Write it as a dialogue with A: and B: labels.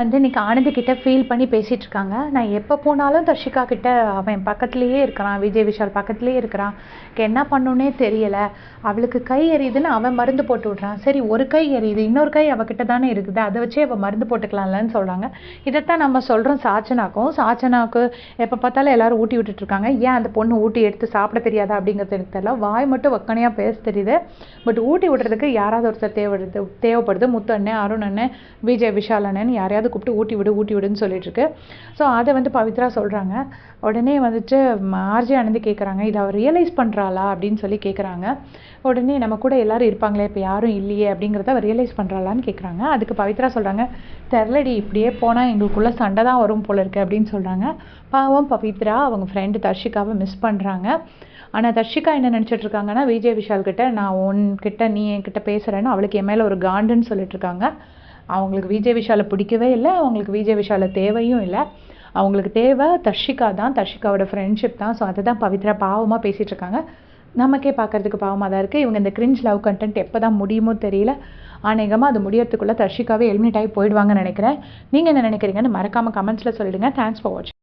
A: வந்து இன்னைக்கு ஆனந்தி கிட்ட ஃபீல் பண்ணி பேசிட்டு இருக்காங்க. நான் எப்போ போனாலும் தர்ஷிகா கிட்ட அவன் பக்கத்துலேயே இருக்கிறான் விஜய் விஷால் பக்கத்துலேயே இருக்கிறான். எனக்கு என்ன பண்ணுன்னே தெரியல. அவளுக்கு கை எரியுதுன்னு அவன் மருந்து போட்டு விட்றான். சரி ஒரு கை எரியுது இன்னொரு கை அவகிட்ட தானே இருக்குது. அதை வச்சே அவள் மருந்து போட்டுக்கலாம்லன்னு சொல்கிறாங்க இதைத்தான் நம்ம சொல்கிறோம் சாச்சனாக்கும். சாச்சனாக்கு எப்போ பார்த்தாலும் எல்லாரும் ஊட்டி விட்டுட்டு இருக்காங்க. ஏன் அந்த பொண்ணு ஊட்டி எடுத்து சாப்பிட தெரியாதா அப்படிங்கிறது எனக்கு தெரியல. வாய் மட்டும் வக்கனையாக பேச தெரியுது. பட் ஊட்டி விடுறதுக்கு யாராவது ஒருத்தர் தேவைப்படுது தேவைப்படுது. முத்து அண்ணன் அருண் அண்ணன் விஜய் விஷால் அண்ணன் யாரையாவது கூப்பிட்டு ஊட்டி விடு ஊட்டி விடுன்னு சொல்லிட்டுருக்கு. ஸோ அதை வந்து பவித்ரா சொல்கிறாங்க உடனே வந்துட்டு ஆர்ஜே ஆனந்தி கேட்குறாங்க இதை அவள் ரியலைஸ் பண்ணுறாளா அப்படின்னு சொல்லி கேட்குறாங்க உடனே நம்ம கூட எல்லாரும் இருப்பாங்களே இப்போ யாரும் இல்லையே அப்படிங்கிறத அவர் ரியலைஸ் பண்ணுறாளான்னு கேட்குறாங்க அதுக்கு பவித்ரா சொல்கிறாங்க தெரிலடி இப்படியே போனால் எங்களுக்குள்ளே சண்டை தான் வரும் போல இருக்கு அப்படின்னு சொல்கிறாங்க பாவம் பவித்ரா அவங்க ஃப்ரெண்டு தர்ஷிகாவை மிஸ் பண்ணுறாங்க ஆனால் தர்ஷிகா என்ன நினச்சிட்டு இருக்காங்கன்னா விஜய் விஷால் கிட்ட நான் உன்கிட்ட நீ என்கிட்ட பேசுகிறேன்னு அவளுக்கு என் மேலே ஒரு காண்டுன்னு சொல்லிட்டு இருக்காங்க. அவங்களுக்கு விஜய் விஷாலை பிடிக்கவே இல்லை அவங்களுக்கு விஜய் விஷாலை தேவையும் இல்லை. அவங்களுக்கு தேவை தர்ஷிகா தான் தர்ஷிகாவோட ஃப்ரெண்ட்ஷிப் தான். ஸோ அதை தான் பவித்ரா பாவமாக பேசிகிட்டு இருக்காங்க. நமக்கே பார்க்கறதுக்கு பாவமாக தான் இருக்குது இவங்க இந்த கிரிஞ்ச் லவ் கண்டென்ட் எப்போ தான் முடியுமோ தெரியல. அநேகமாக அது முடியறதுக்குள்ளே தர்ஷிகாவே எலிமினேட் ஆகி போயிடுவாங்கன்னு நினைக்கிறேன். நீங்கள் என்ன நினைக்கிறீங்கன்னு மறக்காமல் கமெண்ட்ஸில் சொல்லிடுங்க. தேங்க்ஸ் ஃபார் வாட்சிங்